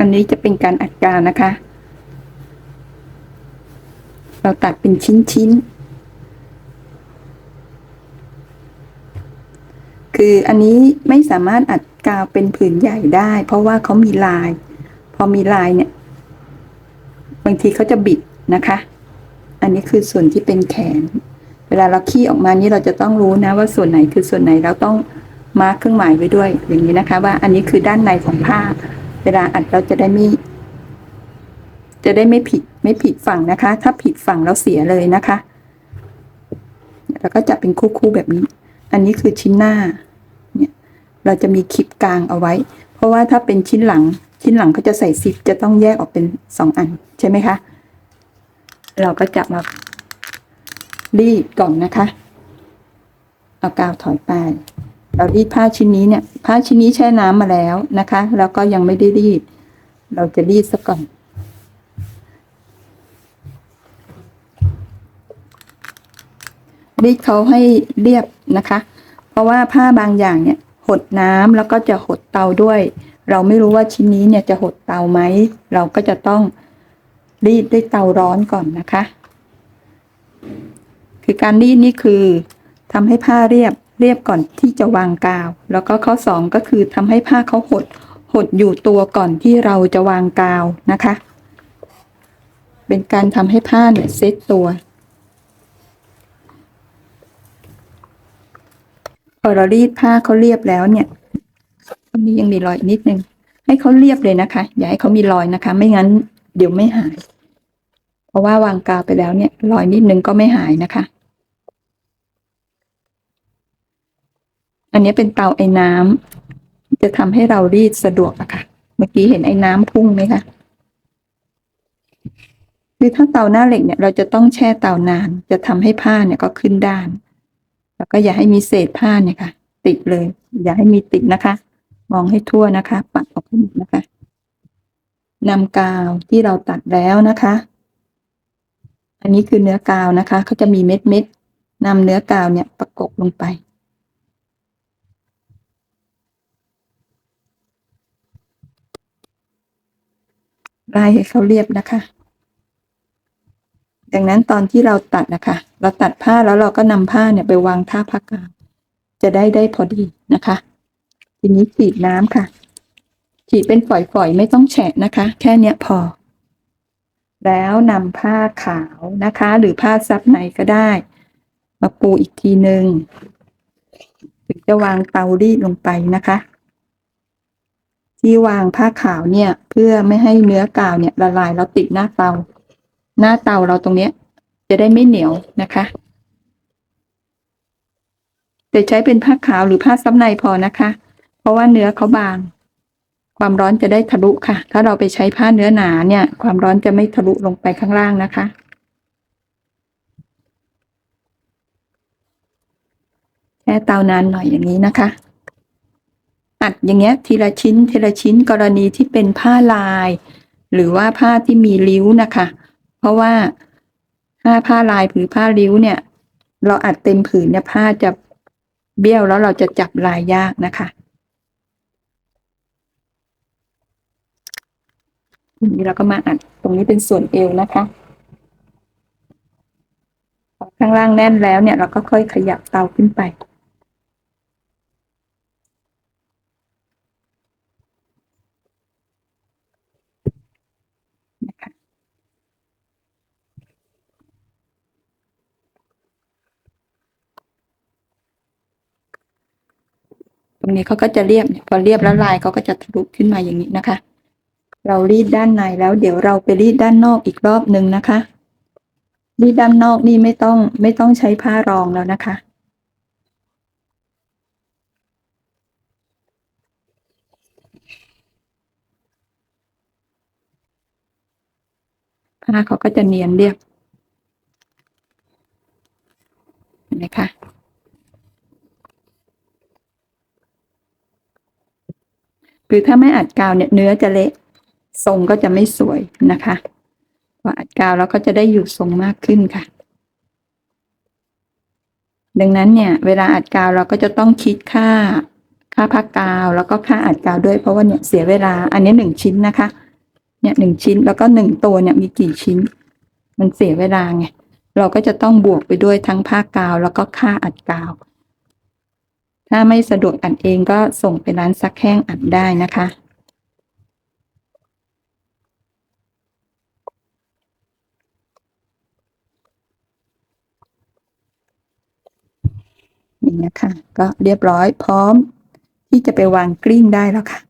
อันนี้จะเป็นการอัดกาวนะคะ เราตัดเป็นชิ้นๆคืออันนี้ไม่สามารถอัดกาวเป็นผืนใหญ่ได้ เพราะว่าเขามีลาย พอมีลายเนี่ย บางทีเขาจะบิดนะคะ อันนี้คือส่วนที่เป็นแขน เวลาเราขี้ออกมานี่เราจะต้องรู้นะว่าส่วนไหนคือส่วนไหนเราต้องมาร์คเครื่องหมายไว้ด้วย อย่างนี้นะคะ ว่าอันนี้คือด้านในของผ้า เวลาอัดเราจะได้ไม่จะได้ไม่ผิดไม่ผิดฝั่งนะคะ ถ้าผิดฝั่งเราเสียเลยนะคะ แล้วก็จะเป็นคู่ๆแบบนี้ อันนี้คือชิ้นหน้าเนี่ยเราจะมีคลิปกลางเอาไว้ เพราะว่าถ้าเป็นชิ้นหลัง ชิ้นหลังเขาจะใส่ซิปจะต้องแยกออกเป็นสองอันใช่ไหมคะเราก็จะมารีดก่อนนะคะ เอากาวถอยไป เรารีดผ้าชิ้นนี้เนี่ย ผ้าชิ้นนี้แช่น้ำมาแล้วนะคะ แล้วก็ยังไม่ได้รีด เราจะรีดซะก่อน รีดเขาให้เรียบนะคะ เพราะว่าผ้าบางอย่างเนี่ย หดน้ำแล้วก็จะหดเตาด้วย เราไม่รู้ว่าชิ้นนี้เนี่ยจะหดเตาไหม เราก็จะต้องรีดด้วยเตาร้อนก่อนนะคะ คือการรีดนี่คือทำให้ผ้าเรียบ เรียบก่อนที่จะวางกาว แล้วก็ข้อสองก็คือทำให้ผ้าเขาหด หดอยู่ตัวก่อนที่เราจะวางกาวนะคะ เป็นการทำให้ผ้าเนี่ยเซตตัวพอเรารีดผ้าเขาเรียบแล้วเนี่ยตรงนี้ยังมีรอยนิดนึง ให้เขาเรียบเลยนะคะ อย่าให้เขามีรอยนะคะ ไม่งั้นเดี๋ยวไม่หาย เพราะว่าวางกาวไปแล้วเนี่ย รอยนิดนึงก็ไม่หายนะคะ อันนี้เป็นเตาไอ้น้ำจะทำให้เรารีดสะดวกอะค่ะ เมื่อกี้เห็นไอ้น้ำพุ่งไหมคะคือถ้าเตาหน้าเหล็กเนี่ยเราจะต้องแช่เตานาน จะทำให้ผ้าเนี่ยก็ขึ้นด้าน แล้วก็อย่าให้มีเศษผ้าเนี่ยค่ะ ติดเลย อย่าให้มีติดนะคะ มองให้ทั่วนะคะ ปัดออกให้หมดนะคะนำกาวที่เราตัดแล้วนะคะ อันนี้คือเนื้อกาวนะคะเขาจะมีเม็ดเม็ดนำเนื้อกาวเนี่ยประกบลงไป ไล่ให้เขาเรียบนะคะ ดังนั้นตอนที่เราตัดนะคะ เราตัดผ้าแล้วเราก็นำผ้าเนี่ยไปวางท่าผ้ากาวจะได้ได้พอดีนะคะ ทีนี้ฉีดน้ำค่ะ ฉีดเป็นฝอยๆ ไม่ต้องแฉะนะคะ แค่เนี้ยพอ แล้วนำผ้าขาวนะคะ หรือผ้าซับในก็ได้ มาปูอีกทีหนึ่งถึงจะวางเตารีดลงไปนะคะ ที่วางผ้าขาวเนี่ย เพื่อไม่ให้เนื้อกาวเนี่ยละลายแล้วติดหน้าเตา หน้าเตาเราตรงเนี้ย จะได้ไม่เหนียวนะคะแต่ใช้เป็นผ้าขาวหรือผ้าซับในพอนะคะ เพราะว่าเนื้อเขาบาง ความร้อนจะได้ทะลุค่ะ ถ้าเราไปใช้ผ้าเนื้อหนาเนี่ย ความร้อนจะไม่ทะลุลงไปข้างล่างนะคะแช่เตานานหน่อยอย่างนี้นะคะ อัดอย่างเงี้ยทีละชิ้นทีละชิ้นกรณีที่เป็นผ้าลาย หรือว่าผ้าที่มีริ้วนะคะ เพราะว่าถ้าผ้าลายผือผ้าริ้วเนี่ย เราอัดเต็มผืนเนี่ยผ้าจะเบี้ยวแล้วเราจะจับลายยากนะคะทีนี้เราก็มาอัดตรงนี้เป็นส่วนเอวนะคะข้างล่างแน่นแล้วเนี่ยเราก็ค่อยขยับเตาขึ้นไป รงนี้เขาก็จะเรียบพอเรียบแล้วลายเขาก็จะทะลุขึ้นมาอย่างนี้นะคะ เรารีดด้านในแล้วเดี๋ยวเราไปรีดด้านนอกอีกรอบหนึ่งนะคะ รีดด้านนอกนี่ไม่ต้องไม่ต้องใช้ผ้ารองแล้วนะคะผ้าเขาก็จะเนียนเรียบเห็นไหมคะ คือถ้าไม่อัดกาวเนี่ยเนื้อจะเละทรงก็จะไม่สวยนะคะพออัดกาวแล้วก็จะได้อยู่ทรงมากขึ้นค่ะ ดังนั้นเนี่ยเวลาอัดกาวเราก็จะต้องคิดค่าค่าพักกาวแล้วก็ค่าอัดกาวด้วยเพราะว่าเนี่ยเสียเวลาอันนี้หนึ่งชิ้นนะคะ เนี่ยหนึ่งชิ้นแล้วก็หนึ่งตัวเนี่ยมีกี่ชิ้น มันเสียเวลาไงเราก็จะต้องบวกไปด้วยทั้งผ้ากาวแล้วก็ค่าอัดกาว ถ้าไม่สะดวกอัดเองก็ส่งไปร้านซักแห้งอัดได้นะคะ นี่นะคะ ก็เรียบร้อยพร้อมที่จะไปวางกลิ้งได้แล้วค่ะ